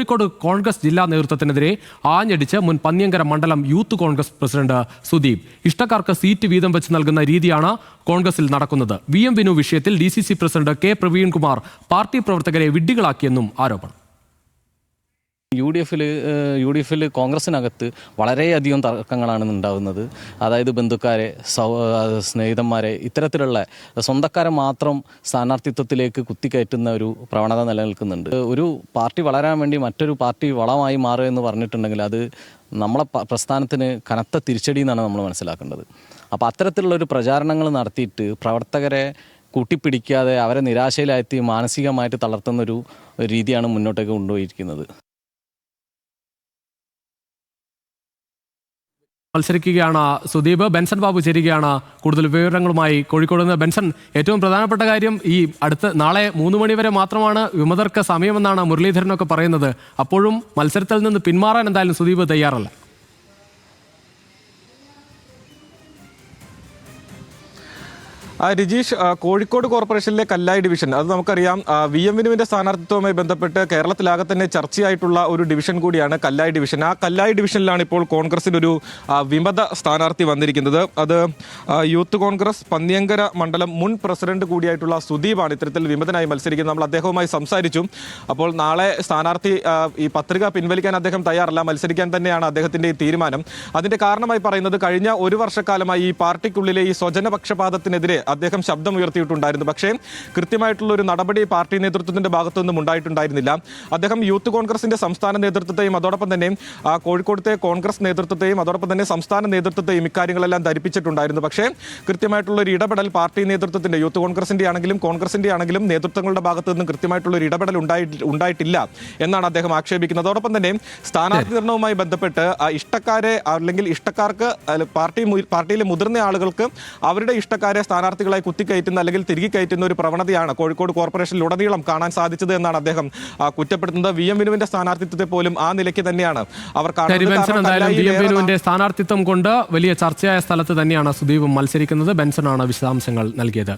കോഴിക്കോട് കോൺഗ്രസ് ജില്ലാ നേതൃത്വത്തിനെതിരെ ആഞ്ഞടിച്ച് മുൻ പന്നിയങ്കര മണ്ഡലം യൂത്ത് കോൺഗ്രസ് പ്രസിഡന്റ് സുദീപ്. ഇഷ്ടക്കാർക്ക് സീറ്റ് വീതം വെച്ച് നൽകുന്ന രീതിയാണ് കോൺഗ്രസിൽ നടക്കുന്നത്. വി എം വിനു വിഷയത്തിൽ D president K Praveen Kumar party പ്രവർത്തകരെ വിഡ്ഢികളാക്കിയെന്നും ആരോപണം. യു ഡി എഫിൽ യു ഡി എഫിൽ കോൺഗ്രസിനകത്ത് വളരെയധികം തർക്കങ്ങളാണ് ഉണ്ടാകുന്നത് അതായത് ബന്ധുക്കാരെ സൗ സ്നേഹിതന്മാരെ ഇത്തരത്തിലുള്ള സ്വന്തക്കാരെ മാത്രം സ്ഥാനാർത്ഥിത്വത്തിലേക്ക് കുത്തിക്കയറ്റുന്ന ഒരു പ്രവണത നിലനിൽക്കുന്നുണ്ട്. ഒരു പാർട്ടി വളരാൻ വേണ്ടി മറ്റൊരു പാർട്ടി വളമായി മാറുക എന്ന് പറഞ്ഞിട്ടുണ്ടെങ്കിൽ അത് നമ്മളെ പ്രസ്ഥാനത്തിന് കനത്ത തിരിച്ചടി എന്നാണ് നമ്മൾ മനസ്സിലാക്കേണ്ടത്. അപ്പോൾ അത്തരത്തിലുള്ള ഒരു പ്രചാരണങ്ങൾ നടത്തിയിട്ട് പ്രവർത്തകരെ കൂട്ടിപ്പിടിക്കാതെ അവരെ നിരാശയിലാഴ്ത്തി മാനസികമായിട്ട് തളർത്തുന്നൊരു രീതിയാണ് മുന്നോട്ടേക്ക് കൊണ്ടുപോയിരിക്കുന്നത്. മത്സരിക്കുകയാണ് സുദീപ്. ബെൻസൺ ബാബു ചേരുകയാണ് കൂടുതൽ വിവരങ്ങളുമായി കോഴിക്കോട് നിന്ന്. ബെൻസൺ ഏറ്റവും പ്രധാനപ്പെട്ട കാര്യം ഈ അടുത്ത നാളെ മൂന്ന് മണിവരെ മാത്രമാണ് വിമതർക്ക് സമയമെന്നാണ് മുരളീധരനൊക്കെ പറയുന്നത്. അപ്പോഴും മത്സരത്തിൽ നിന്ന് പിന്മാറാൻ എന്തായാലും സുദീപ് തയ്യാറല്ല. രജീഷ് കോഴിക്കോട് കോർപ്പറേഷനിലെ കല്ലായി ഡിവിഷൻ. അത് നമുക്കറിയാം. വി എം വിനുവിന്റെ സ്ഥാനാർത്ഥിത്വവുമായി ബന്ധപ്പെട്ട് കേരളത്തിലാകെ തന്നെ ചർച്ചയായിട്ടുള്ള ഒരു ഡിവിഷൻ കൂടിയാണ് കല്ലായി ഡിവിഷൻ. ആ കല്ലായി ഡിവിഷനിലാണ് ഇപ്പോൾ കോൺഗ്രസിന് ഒരു വിമത സ്ഥാനാർത്ഥി വന്നിരിക്കുന്നത്. അത് യൂത്ത് കോൺഗ്രസ് പന്നിയങ്കര മണ്ഡലം മുൻ പ്രസിഡന്റ് കൂടിയായിട്ടുള്ള സുദീപാണ് ഇത്തരത്തിൽ വിമതനായി മത്സരിക്കുന്നത്. നമ്മൾ അദ്ദേഹവുമായി സംസാരിച്ചു. അപ്പോൾ നാളെ സ്ഥാനാർത്ഥി ഈ പത്രിക പിൻവലിക്കാൻ അദ്ദേഹം തയ്യാറല്ല. മത്സരിക്കാൻ തന്നെയാണ് അദ്ദേഹത്തിന്റെ ഈ തീരുമാനം. അതിന്റെ കാരണമായി പറയുന്നത് കഴിഞ്ഞ ഒരു വർഷക്കാലമായി ഈ പാർട്ടിക്കുള്ളിലെ ഈ സ്വജന പക്ഷപാതത്തിനെതിരെ അദ്ദേഹം ശബ്ദം ഉയർത്തിയിട്ടുണ്ടായിരുന്നു പക്ഷേ കൃത്യമായിട്ടുള്ള ഒരു നടപടി പാർട്ടി നേതൃത്വത്തിന്റെ ഭാഗത്തുനിന്നും ഉണ്ടായിട്ടുണ്ടായിരുന്നില്ല. അദ്ദേഹം യൂത്ത് കോൺഗ്രസിന്റെ സംസ്ഥാന നേതൃത്വത്തെയും അതോടൊപ്പം തന്നെ കോഴിക്കോടത്തെ കോൺഗ്രസ് നേതൃത്വത്തെയും അതോടൊപ്പം തന്നെ സംസ്ഥാന നേതൃത്വത്തെയും ഇക്കാര്യങ്ങളെല്ലാം ധരിപ്പിച്ചിട്ടുണ്ടായിരുന്നു. പക്ഷേ കൃത്യമായിട്ടുള്ള ഒരു ഇടപെടൽ പാർട്ടി നേതൃത്വത്തിന്റെ യൂത്ത് കോൺഗ്രസിന്റെ ആണെങ്കിലും കോൺഗ്രസിന്റെ ആണെങ്കിലും നേതൃത്വങ്ങളുടെ ഭാഗത്തു നിന്നും കൃത്യമായിട്ടുള്ള ഒരു ഇടപെടൽ ഉണ്ടായിട്ട് ഉണ്ടായിട്ടില്ല എന്നാണ് അദ്ദേഹം ആക്ഷേപിക്കുന്നത്. അതോടൊപ്പം തന്നെ സ്ഥാനാർത്ഥി നിർണയവുമായി ബന്ധപ്പെട്ട് ഇഷ്ടക്കാരെ അല്ലെങ്കിൽ ഇഷ്ടക്കാർക്ക് പാർട്ടി പാർട്ടിയിലെ മുതിർന്ന ആളുകൾക്ക് അവരുടെ ഇഷ്ടക്കാരെ സ്ഥാനാർത്ഥികളായി കുത്തിക്കയറ്റുന്ന അല്ലെങ്കിൽ തിരികെ കയറ്റുന്ന ഒരു പ്രവണതയാണ് കോഴിക്കോട് കോർപ്പറേഷനിലുടനീളം കാണാൻ സാധിച്ചത് എന്നാണ് അദ്ദേഹം കുറ്റപ്പെടുത്തുന്നത്. വി. എം. വിനുവിന്റെ സ്ഥാനാർത്ഥിത്വത്തെ പോലും ആ നിലയ്ക്ക് തന്നെയാണ് അവർ ശരി കാണുന്നത് എന്തായാലും വി. എം. കല്ലായിയിൽ സ്ഥാനാർത്ഥിത്വം കൊണ്ട് വലിയ ചർച്ചയായ സ്ഥലത്ത് തന്നെയാണ് സുദീപ് മത്സരിക്കുന്നത്. ബെൻസൺ ആണ് വിശദാംശങ്ങൾ നൽകിയത്.